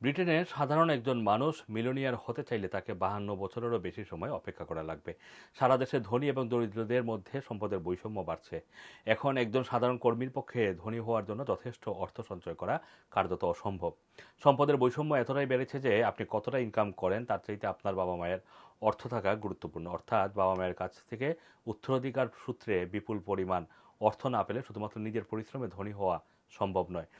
ব্রিটেনে সাধারণ একজন মানুষ মিলিয়নিয়ার হতে চাইলে তাকে বাহান্ন বছরেরও বেশি সময় অপেক্ষা করা লাগবে। সারা দেশে ধনী এবং দরিদ্রদের মধ্যে সম্পদের বৈষম্য বাড়ছে। এখন একজন সাধারণ কর্মীর পক্ষে ধনী হওয়ার জন্য যথেষ্ট অর্থ সঞ্চয় করা কার্যত অসম্ভব। সম্পদের বৈষম্য এতটাই বেড়েছে যে আপনি কতটা ইনকাম করেন তার চাইতে আপনার বাবা মায়ের অর্থ থাকা গুরুত্বপূর্ণ। অর্থাৎ বাবা মায়ের কাছ থেকে উত্তরাধিকার সূত্রে বিপুল পরিমাণ অর্থ না পেলে শুধুমাত্র নিজের পরিশ্রমে ধনী হওয়া সম্ভব নয়।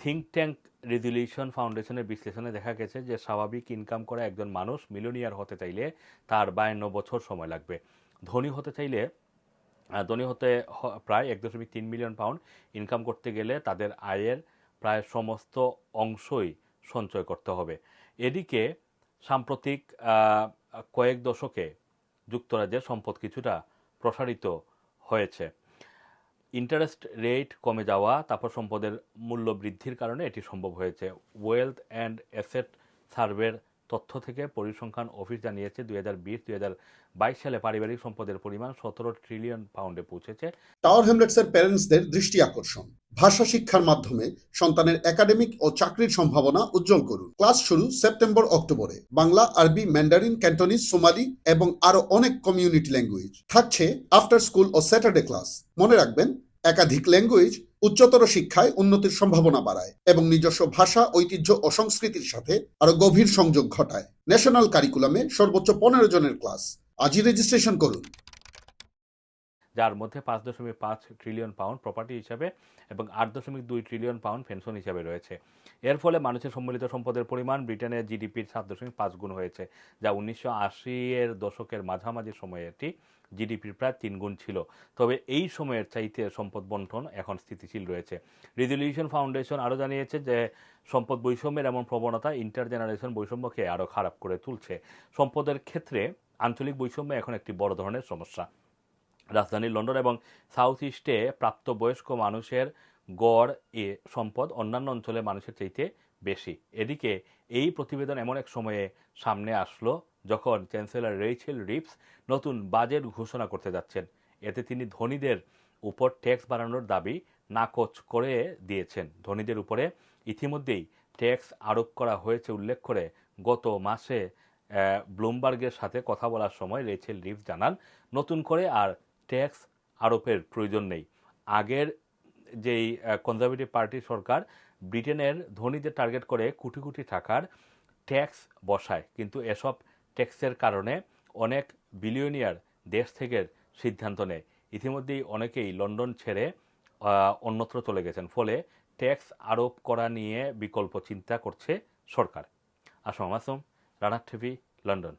থিঙ্ক ট্যাঙ্ক রেজুলিউশন ফাউন্ডেশনের বিশ্লেষণে দেখা গেছে যে স্বাভাবিক ইনকাম করা একজন মানুষ মিলিয়নিয়ার হতে চাইলে তার বায়ান্ন বছর সময় লাগবে। ধনী হতে চাইলে ধনী হতে প্রায় এক দশমিক তিন মিলিয়ন পাউন্ড ইনকাম করতে গেলে তাদের আয়ের প্রায় সমস্ত অংশই সঞ্চয় করতে হবে। এদিকে সাম্প্রতিক কয়েক দশকে যুক্তরাজ্যের সম্পদ কিছুটা প্রসারিত হয়েছে। ইন্টারেস্ট রেট কমে যাওয়া, তারপর সম্পদের মূল্য বৃদ্ধির কারণে এটি সম্ভব হয়েছে। ওয়েলথ অ্যান্ড অ্যাসেট সার্ভের তথ্য থেকে পরিসংখ্যান অফিস জানিয়েছে, দুই হাজার বিশ, দুই হাজার বাইশ সালে পারিবারিক সম্পদের পরিমাণ সতেরো ট্রিলিয়ন পাউন্ডে পৌঁছেছে। টাওয়ার হ্যামলেটসের প্যারেন্টসদের দৃষ্টি আকর্ষণ। ভাষা শিক্ষার মাধ্যমে সন্তানের একাডেমিক ও চাকরির সম্ভাবনা উজ্জ্বল করুন। ক্লাস শুরু সেপ্টেম্বর, অক্টোবরে। বাংলা, আরবি, ম্যান্ডারিন, ক্যান্টনিজ, সোমালি এবং আরও অনেক কমিউনিটি ল্যাঙ্গুয়েজ। থাকছে আফটার স্কুল ও স্যাটারডে ক্লাস। মনে রাখবেন, একাধিক ল্যাঙ্গুয়েজ উচ্চতর শিক্ষায় উন্নতির সম্ভাবনা বাড়ায় এবং নিজস্ব ভাষা, ঐতিহ্য ও সংস্কৃতির সাথে আরও গভীর সংযোগ ঘটায়। ন্যাশনাল কারিকুলামে সর্বোচ্চ পনেরো জনের ক্লাস। আজই রেজিস্ট্রেশন করুন। যার মধ্যে পাঁচ দশমিক পাঁচ ট্রিলিয়ন পাউন্ড প্রপার্টি হিসাবে এবং আট দশমিক দুই ট্রিলিয়ন পাউন্ড পেনশন হিসাবে রয়েছে। এর ফলে মানুষের সম্মিলিত সম্পদের পরিমাণ ব্রিটেনের জিডিপির সাত দশমিক পাঁচ গুণ হয়েছে, যা উনিশশো আশি এর দশকের মাঝামাঝি সময়ে এটি জিডিপির প্রায় তিন গুণ ছিল। তবে এই সময়ের চাইতে সম্পদ বন্টন এখন স্থিতিশীল রয়েছে। রিজলিউশন ফাউন্ডেশন আরও জানিয়েছে যে, সম্পদ বৈষম্যের এমন প্রবণতা ইন্টার জেনারেশন বৈষম্যকে আরও খারাপ করে তুলছে। সম্পদের ক্ষেত্রে আঞ্চলিক বৈষম্য এখন একটি বড় ধরনের সমস্যা। রাজধানী লন্ডন এবং সাউথ ইস্টে প্রাপ্তবয়স্ক মানুষের গড় এ সম্পদ অন্যান্য অঞ্চলের মানুষের চাইতে বেশি। এদিকে এই প্রতিবেদন এমন এক সময়ে সামনে আসলো যখন চ্যান্সেলর রেইচেল রিপস নতুন বাজেট ঘোষণা করতে যাচ্ছেন। এতে তিনি ধনীদের উপর ট্যাক্স বাড়ানোর দাবি নাকচ করে দিয়েছেন। ধনীদের উপরে ইতিমধ্যেই ট্যাক্স আরোপ করা হয়েছে উল্লেখ করে গত মাসে ব্লুমবার্গের সাথে কথা বলার সময় রেচেল রিপস জানান, নতুন করে আর ট্যাক্স আরোপের প্রয়োজন নেই। আগের যেই কনজারভেটিভ পার্টি সরকার ব্রিটেনের ধনীদের টার্গেট করে কোটি কোটি টাকার ট্যাক্স বসায়, কিন্তু এসব ট্যাক্সের কারণে অনেক বিলিয়নিয়ার দেশ থেকে সিদ্ধান্ত নেয়। ইতিমধ্যেই অনেকেই লন্ডন ছেড়ে অন্যত্র চলে গেছেন, ফলে ট্যাক্স আরোপ করা নিয়ে বিকল্প চিন্তা করছে সরকার। আসম মাসুম রানার টিভি, লন্ডন।